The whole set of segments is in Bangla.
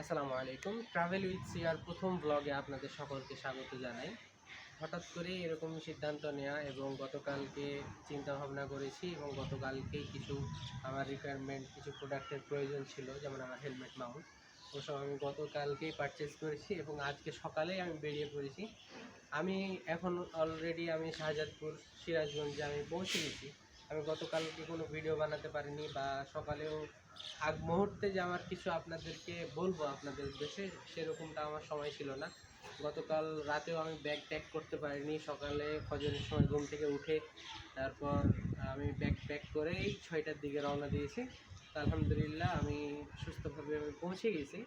আসসালামু আলাইকুম। ট্রাভেল উইথ সিয়ার প্রথম ব্লগে আপনাদের সকলকে স্বাগত জানাই। হঠাৎ করে এরকম সিদ্ধান্ত নেওয়া এবং গতকালকে চিন্তা ভাবনা করেছি এবং গতকালকেই কিছু আমার রিকোয়ারমেন্ট কিছু প্রোডাক্টের প্রয়োজন ছিল, যেমন আমার হেলমেট মাউন্ট ওসব আমি গতকালকেই পারচেস করেছি এবং আজকে সকালেই আমি বেরিয়ে পড়েছি। আমি এখন অলরেডি আমি শাহজাদপুর, সিরাজগঞ্জে আমি পৌঁছে গেছি। আমি গতকালকে কোনো ভিডিও বানাতে পারিনি বা সকালেও আগ মুহূর্তে যে আমার কিছু আপনাদেরকে বলব আপনাদের উদ্দেশ্যে, সেরকমটা আমার সময় ছিল না। গতকাল রাতেও আমি ব্যাগ প্যাক করতে পারিনি। সকালে ফজরের সময় ঘুম থেকে উঠে তারপর আমি ব্যাগ প্যাক করেই ছয়টার দিকে রওনা দিয়েছি। আলহামদুলিল্লাহ আমি সুস্থভাবে আমি পৌঁছে গেছি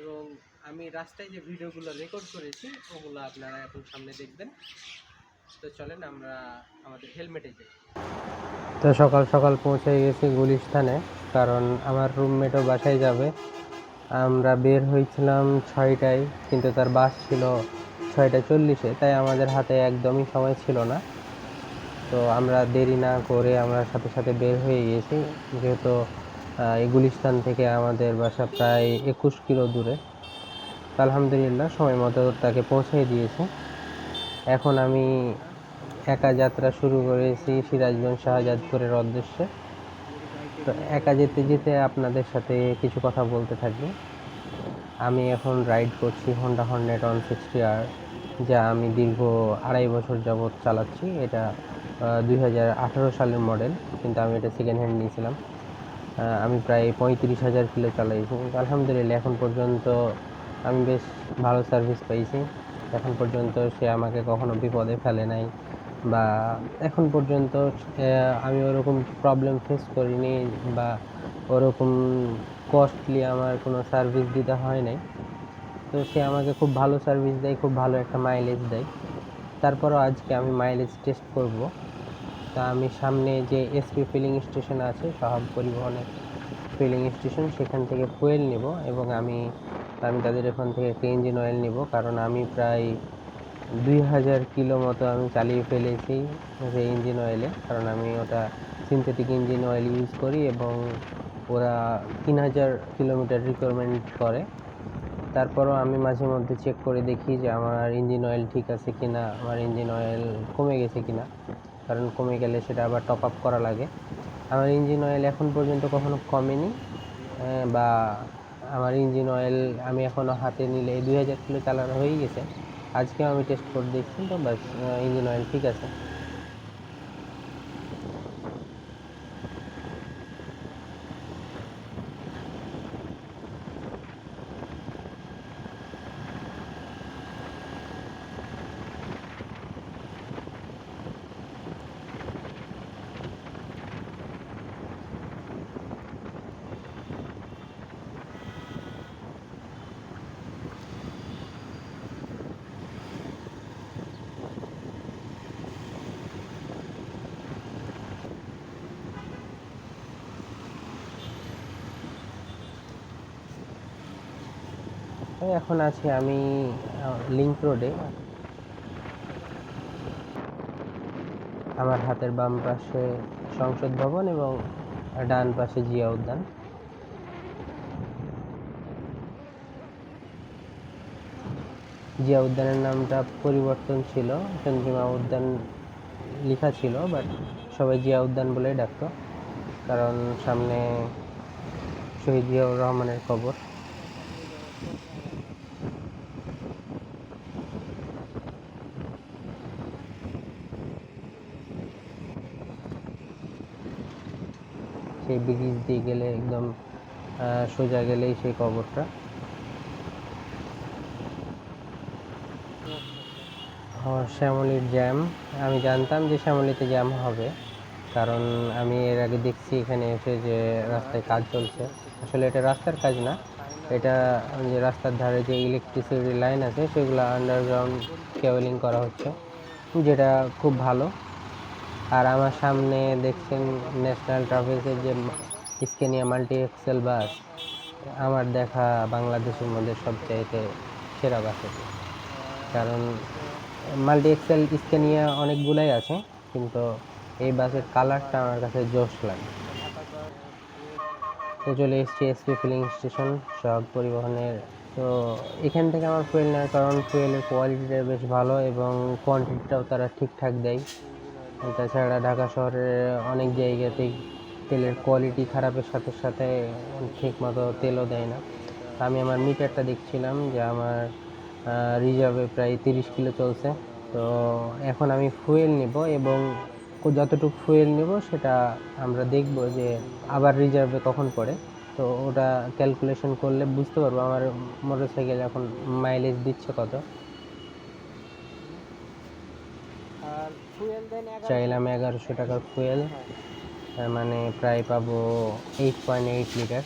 এবং আমি রাস্তায় যে ভিডিওগুলো রেকর্ড করেছি, ওগুলো আপনারা এখন সামনে দেখবেন। তো চলেন আমরা আমাদের হেলমেটে তো সকাল সকাল পৌঁছে গেছি গুলিস্তানে, কারণ আমার রুমমেটও বাসায় যাবে। আমরা বের হয়েছিলাম ছয়টায়, কিন্তু তার বাস ছিল ছয়টা চল্লিশে, তাই আমাদের হাতে একদমই সময় ছিল না। তো আমরা দেরি না করে আমরা সাথে সাথে বের হয়ে গিয়েছি যেহেতু এই গুলিস্তান থেকে আমাদের বাসা প্রায় একুশ কিলো দূরে। আলহামদুলিল্লাহ সময় মতো তাকে পৌঁছে দিয়েছি। এখন আমি একা যাত্রা শুরু করেছি সিরাজগঞ্জ শাহজাদপুরের উদ্দেশ্যে। তো একা যেতে যেতে আপনাদের সাথে কিছু কথা বলতে থাকি। আমি এখন রাইড করছি হন্ডা হন্ড্রেড ওয়ান সিক্সটি আর যা আমি দীর্ঘ আড়াই বছর যাবৎ চালাচ্ছি। এটা দুই হাজার আঠারো সালের মডেল কিন্তু আমি এটা সেকেন্ড হ্যান্ড নিয়েছিলাম। আমি প্রায় পঁয়ত্রিশ হাজার কিলো চালাইছি। আলহামদুলিল্লাহ, এখন পর্যন্ত আমি বেশ ভালো সার্ভিস পাইছি। এখন পর্যন্ত সে আমাকে কখনো বিপদে ফেলে নাই বা এখন পর্যন্ত আমি ওরকম প্রবলেম ফেস করিনি বা ওরকম কস্টলি আমার কোনো সার্ভিস দিতে হয় নাই। তো সে আমাকে খুব ভালো সার্ভিস দেয়, খুব ভালো একটা মাইলেজ দেয়। তারপরও আজকে আমি মাইলেজ টেস্ট করব। তা আমি সামনে যে এসপি ফিলিং স্টেশন আছে, সহাব পরিবহনের ফিলিং স্টেশন সেখান থেকে ফুয়েল নেব এবং আমি আমি তাদের এখান থেকে একটা ইঞ্জিন অয়েল নেব। কারণ আমি প্রায় দুই হাজার কিলো মতো আমি চালিয়ে ফেলেছি সেই ইঞ্জিন অয়েলে কারণ আমি ওটা সিনথেটিক ইঞ্জিন অয়েল ইউজ করি এবং ওরা তিন হাজার কিলোমিটার রিকোয়ারমেন্ট করে। তারপরও আমি মাঝে মধ্যে চেক করে দেখি যে আমার ইঞ্জিন অয়েল ঠিক আছে কি না আমার ইঞ্জিন অয়েল কমে গেছে কি না কারণ কমে গেলে সেটা আবার টপ আপ করা লাগে। আমার ইঞ্জিন অয়েল এখন পর্যন্ত কখনো কমেনি বা আমার ইঞ্জিন অয়েল আমি এখনও হাতে নিলে দুই হাজার কিলো চালানো হয়েই গেছে। আজকেও আমি টেস্ট করে দেখছি, তো ব্যাস ইঞ্জিন অয়েল ঠিক আছে। এখন আছি আমি লিংক রোডে আমার হাতের বাম পাশে সংসদ ভবন এবং ডান পাশে জিয়া উদ্যান। জিয়া উদ্যানের নামটা পরিবর্তন ছিল চন্দ্রিমা উদ্যান লেখা ছিল বাট সবাই জিয়া উদ্যান বলেই ডাকতো, কারণ সামনে শহীদ জিয়াউর রহমানের কবর সেই ব্রিজ দিয়ে গেলে একদম আহ, সোজা গেলেই সেই কবরটা। শ্যামলীর জ্যাম। আমি জানতাম যে শ্যামলীতে জ্যাম হবে, কারণ আমি এর আগে দেখছি এখানে এসে যে রাস্তায় কাজ চলছে। আসলে এটা রাস্তার কাজ না, এটা যে রাস্তার ধারে যে ইলেকট্রিসিটি লাইন আছে, সেগুলো আন্ডারগ্রাউন্ড কেবলিং করা হচ্ছে, যেটা খুব ভালো। আর আমার সামনে দেখছেন ন্যাশনাল ট্রাভেলসের যে স্কেনিয়া মাল্টি এক্সেল বাস আমার দেখা বাংলাদেশের মধ্যে সবচাইতে সেরা বাস। এটি কারণ মাল্টি এক্সেল স্কেনিয়া অনেকগুলাই আছে, কিন্তু এই বাসের কালারটা আমার কাছে জোশ লাগে। তো চলে এসেছি এসপি ফিলিং স্টেশন সব পরিবহনের। তো এখান থেকে আমার ফুয়েল নেওয়ার কারণ ফুয়েলের কোয়ালিটিটা বেশ ভালো এবং কোয়ান্টিটিটাও তারা ঠিকঠাক দেয়। তাছাড়া ঢাকা শহরের অনেক জায়গাতেই তেলের কোয়ালিটি খারাপের সাথে সাথে ঠিকমতো তেলও দেয় না। আমি আমার মিটারটা দেখছিলাম যে আমার রিজার্ভে প্রায় তিরিশ কিলো চলছে। তো এখন আমি ফুয়েল নেব এবং যতটুকু ফুয়েল নেব সেটা আমরা দেখব যে আবার রিজার্ভে কখন পড়ে। তো ওটা ক্যালকুলেশন করলে বুঝতে পারব আমার মোটরসাইকেল এখন মাইলেজ দিচ্ছে কত। চাইলাম এগারোশো টাকার ফুয়েল তার মানে প্রায় পাবো এইট পয়েন্ট এইট লিটার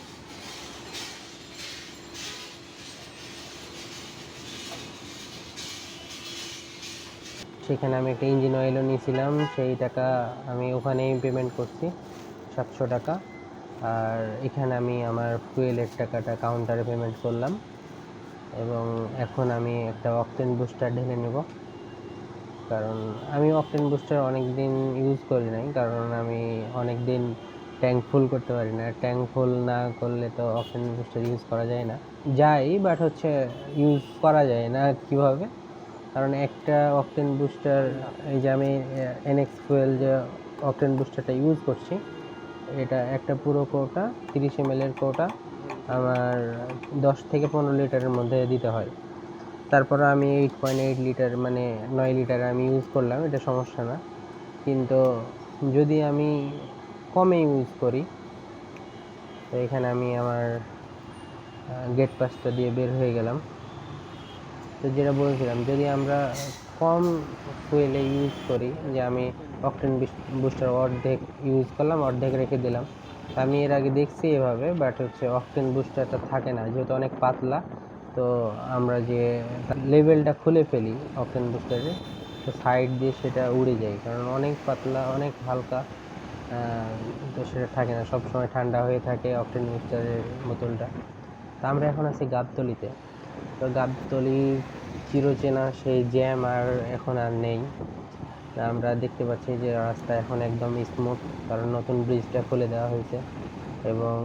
সেখানে আমি একটা ইঞ্জিন অয়েলও নিয়েছিলাম, সেই টাকা আমি ওখানেই পেমেন্ট করছি, সাতশো টাকা। আর এখানে আমি আমার ফুয়েলের টাকাটা কাউন্টারে পেমেন্ট করলাম এবং এখন আমি একটা অকটেন বুস্টার ঢেলে নেব। কারণ আমি অকটেন বুস্টার অনেক দিন ইউজ করি নাই, কারণ আমি অনেক দিন ট্যাঙ্ক ফুল করতে পারি না। ট্যাঙ্ক ফুল না করলে তো অকটেন বুস্টার ইউজ করা যায় না। যাই বাট হচ্ছে ইউজ করা যায় না কীভাবে? কারণ একটা অকটেন বুস্টার, এই যে আমি এনএক্স ফুয়েল যে অকটেন বুস্টারটা ইউজ করছি, এটা একটা পুরো কোটা, তিরিশ এম এর কোটা, আমার দশ থেকে পনেরো লিটারের মধ্যে দিতে হয়। তারপর আমি এইট পয়েন্ট এইট লিটার মানে নয় লিটার আমি ইউজ করলাম, এটা সমস্যা না। কিন্তু যদি আমি কমে ইউজ করি, তো এখানে আমি আমার গেট পাসটা দিয়ে বের হয়ে গেলাম। তো যেটা বলছিলাম, যদি আমরা কম ফুয়েলে ইউজ করি, যে আমি অকটেন বুস্টার অর্ধেক ইউজ করলাম, অর্ধেক রেখে দিলাম আমি এর আগে দেখছি এভাবে বাট হচ্ছে অকটেন বুস্টারটা থাকে না, যেহেতু অনেক পাতলা তো আমরা যে লেভেলটা খুলে ফেলি অকটেন বুস্টারে তো সাইড দিয়ে সেটা উড়ে যায়। কারণ অনেক পাতলা, অনেক হালকা তো সেটা থাকে না। সব সময় ঠান্ডা হয়ে থাকে অকটেন বুস্টারের বোতলটা। তা আমরা এখন আছি গাবতলিতে। তো গাবতলি চিরচেনা, সেই জ্যাম আর এখন আর নেই। আমরা দেখতে পাচ্ছি যে রাস্তা এখন একদম স্মুথ কারণ নতুন ব্রিজটা খুলে দেওয়া হয়েছে। এবং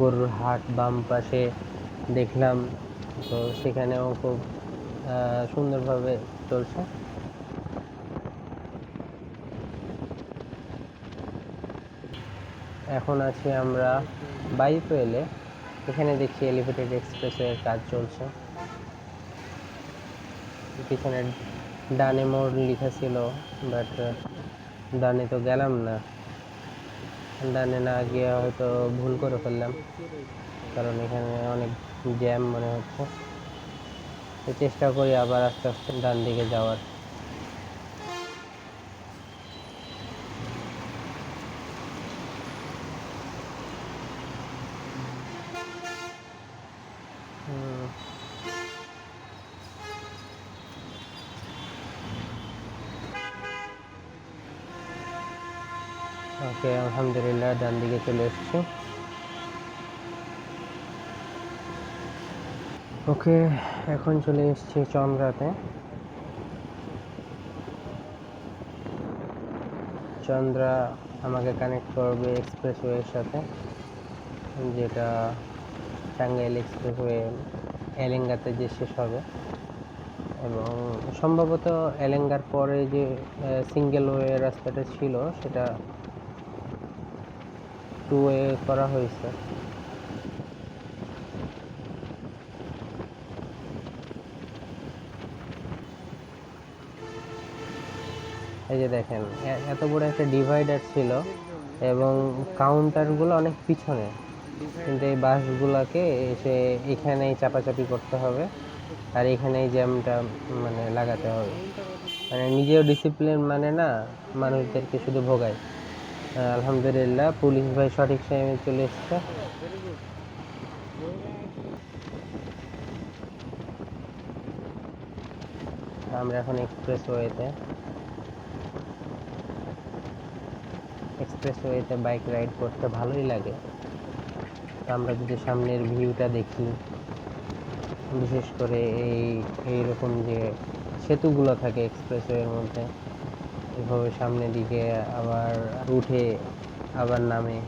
গরুর হাট বাম পাশে দেখলাম তো সেখানেও খুব সুন্দরভাবে চলছে। এখন আছি আমরা বাইপেলে এখানে দেখছি এলিভেটেড এক্সপ্রেসওয়ের কাজ চলছে। পিছনে ডানে মোড় লেখা ছিল বাট ডানে তো গেলাম না। ডানে না গিয়ে হয়তো ভুল করে ফেললাম। কারণ এখানে অনেক জ্যাম মনে হচ্ছে। তো চেষ্টা করি আবার আস্তে আস্তে ডান দিকে যাওয়ার। ওকে, আলহামদুলিল্লাহ, ডান দিকে চলে এসেছি। ওকে, এখন চলে এসেছি চন্দ্রাতে। চন্দ্রা আমাকে কানেক্ট করবে এক্সপ্রেসওয়ের সাথে, যেটা টাঙ্গাইল এক্সপ্রেসওয়ে এলেঙ্গাতে যে শেষ হবে। এবং সম্ভবত এলেঙ্গার পরে যে সিঙ্গেল ওয়ে রাস্তাটা ছিল, সেটা টু ওয়ে করা হয়েছে। এই যে দেখেন এত বড় একটা ডিভাইডার ছিল এবং কাউন্টারগুলো অনেক পিছনে। কিন্তু এই বাসগুলোকে এসে এখানেই চাপাচাপি করতে হবে আর এখানেই জ্যামটা মানে লাগাতে হবে। মানে নিজেও ডিসিপ্লিন মানে না, মানুষদেরকে শুধু ভোগায়। আলহামদুলিল্লাহ, পুলিশ ভাই সঠিক টাইমে চলে এসছে। আমরা এখন এক্সপ্রেস ওয়েতে এক্সপ্রেস ওয়েতে বাইক রাইড করতে ভালোই লাগে। আমরা যদি সামনের ভিউটা দেখি, বিশেষ করে এই, এইরকম যে সেতুগুলো থাকে এক্সপ্রেসওয়ের মধ্যে, এভাবে সামনের দিকে আবার উঠে আবার নামে।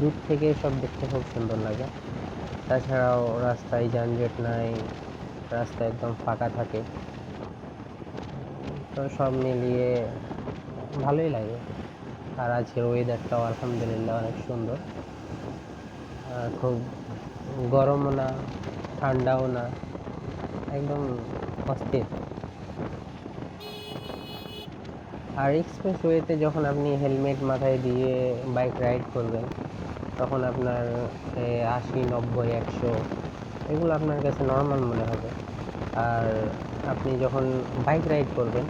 দূর থেকে সব দেখতে খুব সুন্দর লাগে। তাছাড়াও রাস্তায় যানজট নাই, রাস্তা একদম ফাঁকা থাকে। তো সব মিলিয়ে ভালোই লাগে। আর আজকের ওয়েদারটাও আলহামদুলিল্লাহ অনেক সুন্দর। খুব গরমও না, ঠান্ডাও না, একদম অস্থির। আর এক্সপ্রেস ওয়েতে যখন আপনি হেলমেট মাথায় দিয়ে বাইক রাইড করবেন, তখন আপনার আশি, নব্বই, একশো, এগুলো আপনার কাছে নর্মাল মনে হবে। আর আপনি যখন বাইক রাইড করবেন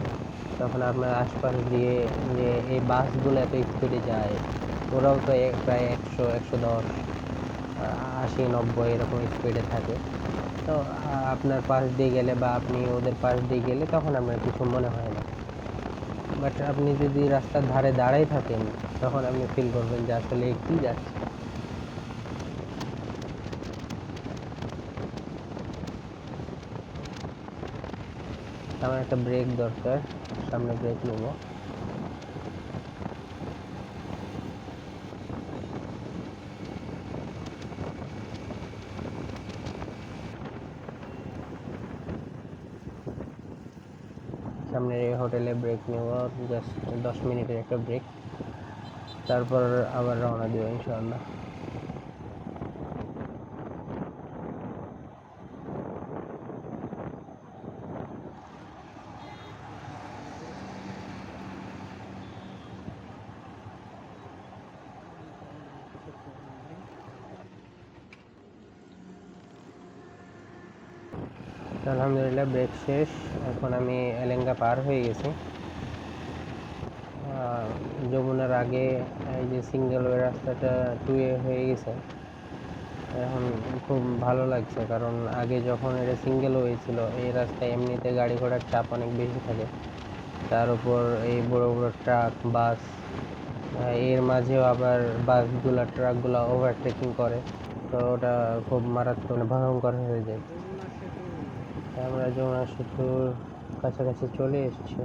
তখন আপনার আশপাশ দিয়ে যে এই বাসগুলো এত স্পিডে যায়, ওরাও তো প্রায় একশো একশো দশ আশি, নব্বই এরকম স্পিডে থাকে। তো আপনার পাশ দিয়ে গেলে বা আপনি ওদের পাশ দিয়ে গেলে তখন আপনার কিছু মনে হয় না। বাট আপনি যদি রাস্তার ধারে দাঁড়াই থাকেন, তখন আপনি ফিল করবেন যে আসলে কি যাচ্ছে। আমার একটা ব্রেক দরকার, সামনে ব্রেক নেব। সামনের এই হোটেলে ব্রেক নেব জাস্ট দশ মিনিটের একটা ব্রেক তারপর আবার রওনা দেবো, ইনশাআল্লাহ। আলহামদুলিল্লাহ, ব্রেক শেষ। এখন আমি এলেঙ্গা পার হয়ে গেছি। যমুনার আগে এই যে সিঙ্গেল ওয়ে রাস্তাটা টু এ হয়ে গেছে। এখন খুব ভালো লাগছে, কারণ আগে যখন এটা সিঙ্গেল ওয়ে ছিল, এই রাস্তায় এমনিতে গাড়ি ঘোড়ার চাপ অনেক বেশি থাকে। তার উপর এই বড় বড় ট্রাক বাসের মাঝেও আবার বাসগুলা ট্রাকগুলা ওভারটেকিং করে। তো ওটা খুব মারাত্মক মানে ভয়ঙ্কর হয়ে যায়। আমরা যমুনা সেতুর কাছাকাছি চলে এসেছি।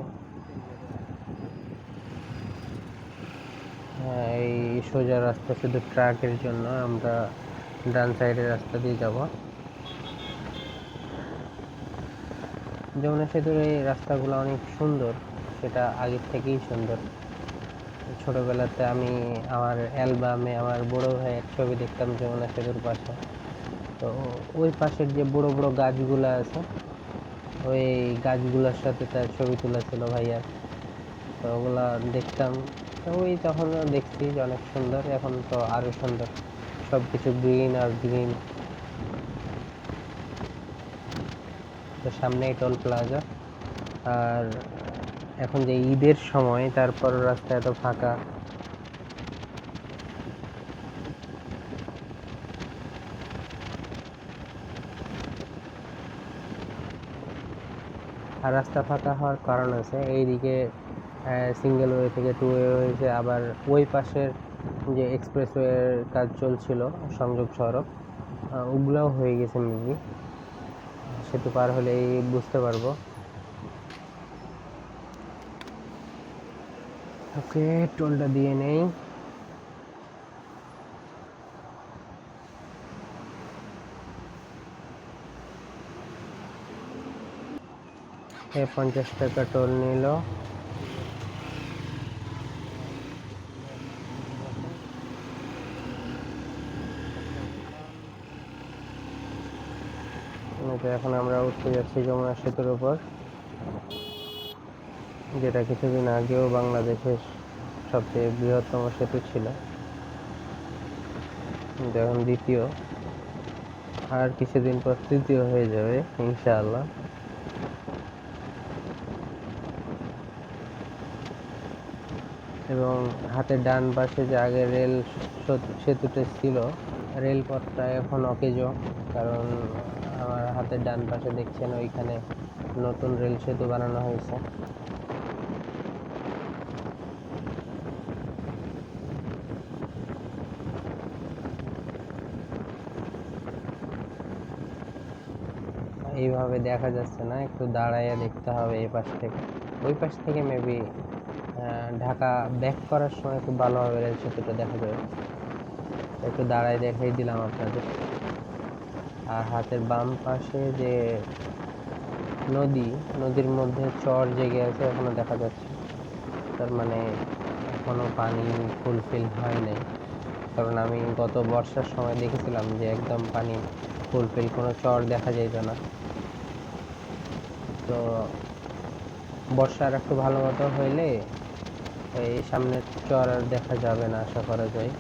হ্যাঁ এই সোজা রাস্তা শুধু ট্রাকের জন্য, আমরা ডান সাইডের রাস্তা দিয়ে যাব। যমুনা সেতুর এই রাস্তাগুলো অনেক সুন্দর, সেটা আগের থেকেই সুন্দর। ছোটবেলাতে আমি আমার অ্যালবামে আমার বড় ভাইয়ের ছবি দেখতাম যমুনা সেতুর পাশে। তো ওই পাশের যে বড় বড় গাছগুলো আছে, ওই গাছগুলোর সাথে তার ছবি তোলা ছিল ভাইয়ার তো ওগুলা দেখতাম। তো ওই তখন দেখছি যে অনেক সুন্দর, এখন তো আরও সুন্দর। সব কিছু গ্রিন আর গ্রিন তো সামনেই টোল প্লাজা আর এখন যে ঈদের সময়, তারপর রাস্তা এত ফাঁকা। রাস্তা ফাঁকা হওয়ার কারণ আছে। এইদিকে সিঙ্গেল ওয়ে থেকে টু ওয়ে হয়েছে আবার ওই পাশের যে এক্সপ্রেসওয়ের কাজ চলছিল, সংযোগ সড়ক ওগুলাও হয়ে গেছে মেবি সেতু পার হলেই বুঝতে পারব। ওকে টোলটা দিয়ে নেই। এ পঞ্চাশ টাকা টোল নিল। এখন আমরা উঠতে যাচ্ছি যমুনা সেতুর উপর। যেটা কিছুদিন আগেও বাংলাদেশের সবচেয়ে বৃহত্তম সেতু ছিল। এখন দ্বিতীয়। আর কিছুদিন পর তৃতীয় হয়ে যাবে, ইনশাআল্লাহ। হাতের ডান পাশে যে আগে রেল সত- সেতুটা ছিল, রেলপথটা এখন অকেজো, কারণ আমার হাতের ডান পাশে দেখছেন ওইখানে নতুন রেল সেতু বানানো হয়েছে। এইভাবে দেখা যাচ্ছে না, একটু দাঁড়াইয়া দেখতে হবে এই পাশ থেকে। ওই পাশ থেকে মেবি ঢাকা ব্যাক করার সময় খুব ভালোভাবে রেল সেতুটা দেখা যাবে। একটু দাঁড়ায় দেখাই দিলাম আপনাদের। আর হাতের বাম পাশে যে নদী, নদীর মধ্যে চর জেগে আছে, এখনও দেখা যাচ্ছে। তার মানে এখনও পানি ফুলফিল হয় নাই। কারণ আমি গত বর্ষার সময় দেখেছিলাম যে একদম পানি ফুলফিল, কোনো চর দেখা যেত না। তো বর্ষার একটু ভালো মতো হইলে এই সামনের চর আর দেখা যাবে না আশা করা যায়।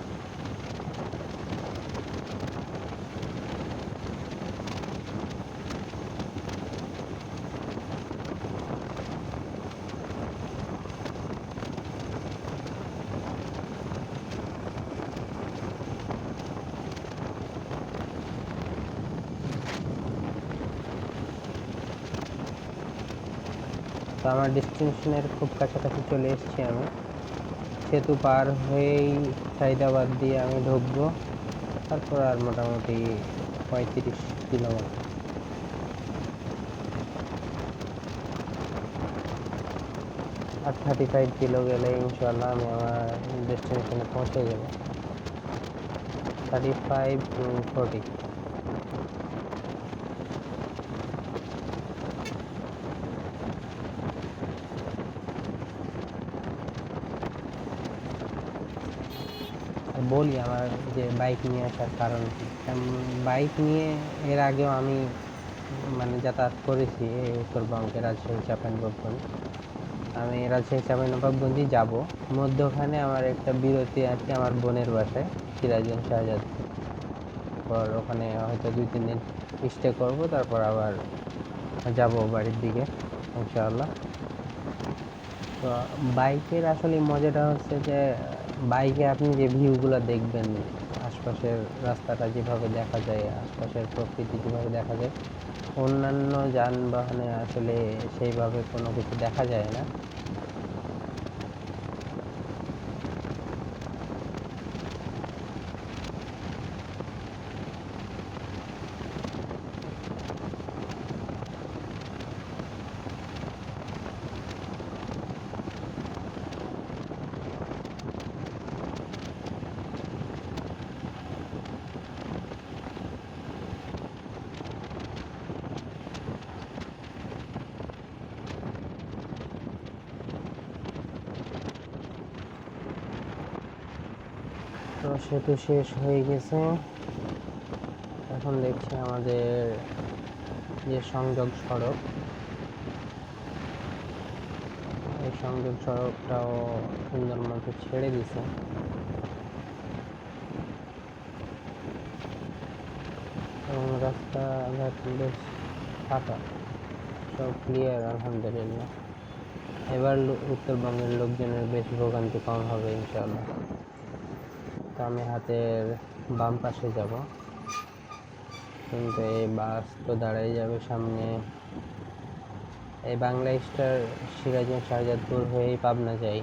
আমার ডেস্টিনেশনের খুব কাছাকাছি চলে এসেছি আমি। সেতু পার হয়েই সাইদাবাদ দিয়ে আমি ঢুকবো। তারপর আর মোটামুটি পঁয়ত্রিশ কিলোমিটার। আর থার্টি ফাইভ কিলো গেলে ইনশাল্লাহ আমি আমার ডেস্টিনেশনে পৌঁছে যাব। থার্টি ফাইভ ফোরটি বলি আমার যে বাইক নিয়ে আসার কারণ কি? বাইক নিয়ে এর আগেও আমি মানে যাতায়াত করেছি এই উত্তরবঙ্গের রাজশাহী চাপানবাবগঞ্জ আমি রাজশাহী চাপানবাবগঞ্জই যাব। মধ্যখানে আমার একটা বিরতি আছে আমার বোনের বাসায়, সিরাজগঞ্জ শাহজাদ পর ওখানে হয়তো দুই, তিন দিন স্টে করব, তারপর আবার যাব বাড়ির দিকে, ইনশাআল্লাহ। তো বাইকের আসলে মজাটা হচ্ছে যে বাইকে আপনি যে ভিউগুলো দেখবেন, আশপাশের রাস্তাটা যেভাবে দেখা যায়, আশপাশের প্রকৃতি যেভাবে দেখা যায়, অন্যান্য যানবাহনে আসলে সেইভাবে কোনো কিছু দেখা যায় না। সেতু শেষ হয়ে গেছে। এখন দেখছি আমাদের যে সংযোগ সড়ক, এই সংযোগ সড়কটাও সুন্দর মতো ছেড়ে দিছে। এবং রাস্তাঘাট বেশ ফাঁকা, সব ক্লিয়ার আলহামদুলিল্লাহ। এবার উত্তরবঙ্গের লোকজনের বেশ ভোগান্তি কম হবে, ইনশাআল্লাহ। তো আমি হাতের বাম পাশে যাব। কিন্তু এই বাস তো দাঁড়াই যাবে সামনে। এই বাংলা স্টার সিরাজগঞ্জ শাহজাদপুর হয়েই পাবনা যাই।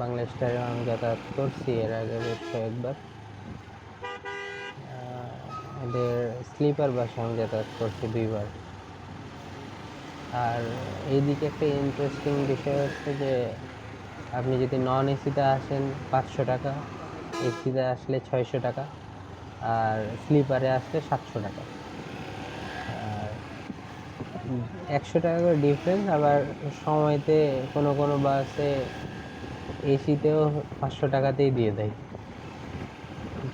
বাংলা আমি যাতায়াত করছি, এর আগে বেশ কয়েকবার এদের স্লিপার বাসে আমি যাতায়াত করছি দুইবার। আর এইদিকে একটা ইন্টারেস্টিং বিষয় হচ্ছে যে আপনি যদি নন এসিতে আসেন পাঁচশো টাকা এসিতে আসলে ছয়শো টাকা, আর স্লিপারে আসলে সাতশো টাকা। আর একশো টাকা করে ডিফারেন্স আবার সময়তে কোনো কোনো বাসে এসিতেও পাঁচশো টাকাতেই দিয়ে দেয়।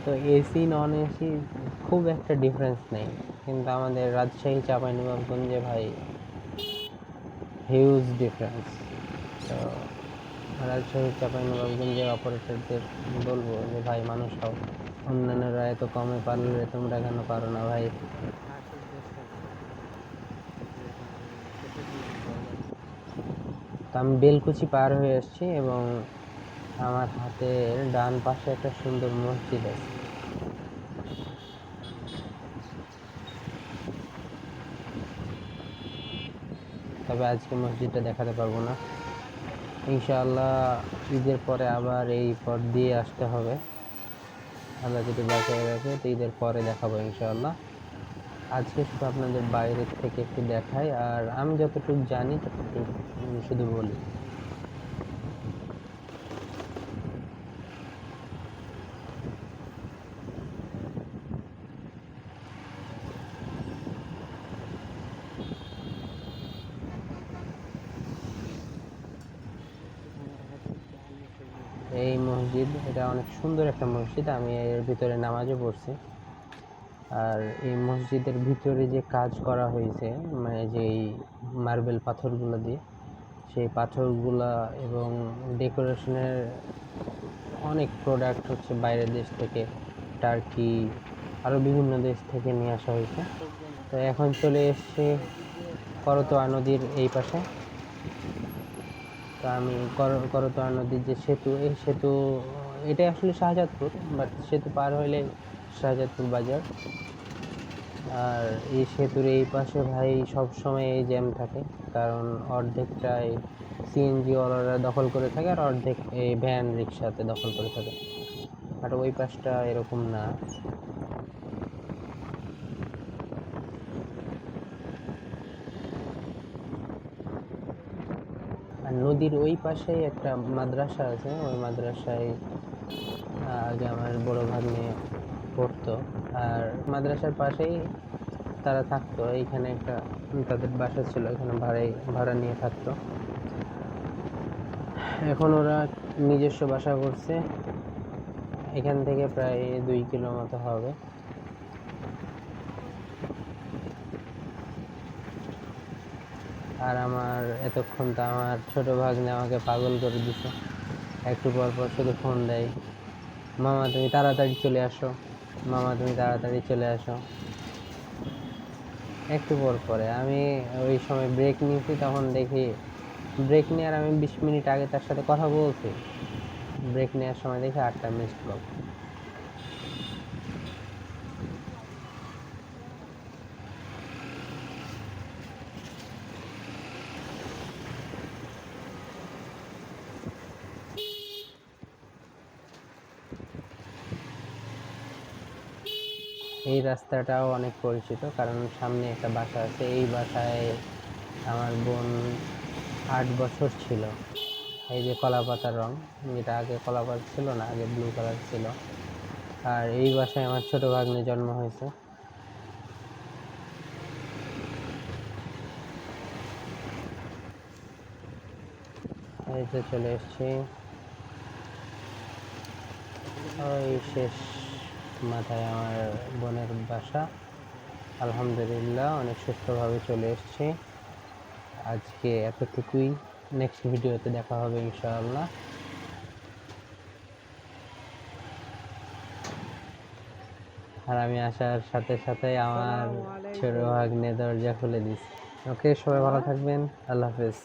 তো এসি নন এসি খুব একটা ডিফারেন্স নেই। কিন্তু আমাদের রাজশাহী, চাঁপাইনবাবগঞ্জে ভাই হিউজ ডিফারেন্স তো রাজশাহী চাঁপাইনবাবগঞ্জের অপারেটরদের বলব যে, ভাই, মানুষ হও। অন্যান্যরা এত কমে পারলে তোমরা কেন পারো না, ভাই? তো আমি বেলকুচি পার হয়ে এসেছি এবং আমার হাতের ডান পাশে একটা সুন্দর মসজিদ আছে। তবে আজকে মসজিদটা দেখাতে পারব না। ইনশাআল্লাহ ঈদের পরে আবার এই পথ দিয়ে আসতে হবে। আল্লাহ যদি বাঁচিয়ে রাখে তো ঈদের পরে দেখাবো ইনশাআল্লাহ। আজকে শুধু আপনাদের বাইরের থেকে একটু দেখাই, আর আমি যতটুকু জানি ততটুকু শুধু বলি মসজিদ এটা অনেক সুন্দর একটা মসজিদ, আমি এর ভিতরে নামাজও পড়ছি। আর এই মসজিদের ভিতরে যে কাজ করা হয়েছে মানে যে এই মার্বেল পাথরগুলো দিয়ে, সেই পাথরগুলা এবং ডেকোরেশনের অনেক প্রোডাক্ট হচ্ছে বাইরের দেশ থেকে, টার্কি আরও বিভিন্ন দেশ থেকে নিয়ে আসা হয়েছে। তো এখন চলে এসেছি করতোয়া নদীর এই পাশে। তো আমি কর- করতোয়া নদীর যে সেতু, এই সেতু এটা আসলে শাহজাদপুর বাট সেতু পার হইলে শাহজাদপুর বাজার। আর এই সেতুর এই পাশে ভাই সব সময় এই জ্যাম থাকে, কারণ অর্ধেকটাই সিএনজি ওয়ালারা দখল করে থাকে আর অর্ধেক এই ভ্যান রিক্সাতে দখল করে থাকে। আর ওই পাশটা এরকম না। আর নদীর ওই পাশেই একটা মাদ্রাসা আছে, ওই মাদ্রাসায় আগে আমার বড় ভাগ্নে পড়তো। আর মাদ্রাসার পাশেই তারা থাকতো। এইখানে একটা তাদের বাসা ছিল, এখানে ভাড়াই, ভাড়া নিয়ে থাকতো। এখন ওরা নিজস্ব বাসা করছে। এখান থেকে প্রায় দুই কিলো মতো হবে। আর আমার এতক্ষণ তো আমার ছোট ভাগ্নে আমাকে পাগল করে দিছে। একটু পর পর শুধু ফোন দেয়। মামা, তুমি তাড়াতাড়ি চলে আসো। মামা, তুমি তাড়াতাড়ি চলে আসো। একটু পর পরে আমি ওই সময় ব্রেক নিয়েছি, তখন দেখি ব্রেক নেওয়ার আমি বিশ মিনিট আগে তার সাথে কথা বলছি। ব্রেক নেওয়ার সময় দেখি আটটা মিসড কল এই রাস্তাটাও অনেক পরিচিত, কারণ সামনে একটা বাসা আছে। এই বাসায় আমার বোন আট বছর ছিল। এই যে কলা পাতার রং, যেটা আগে কলা পাতা ছিল না, আগে ব্লু কালার ছিল। আর এই বাসায় আমার ছোট ভাগ্নে জন্ম হয়েছে। এই যে চলে এসেছি। ওই শেষ মাথায় আমার বোনের বাসা। আলহামদুলিল্লাহ অনেক সুস্থভাবে চলে এসেছি। আজকে এতটুকুই। নেক্সট ভিডিওতে দেখা হবে ইনশাআল্লাহ। আর আমি আসার সাথে সাথে আমার ছোট ভাগ্নে দরজা খুলে দিস। ওকে সবাই ভালো থাকবেন। আল্লাহ হাফেজ।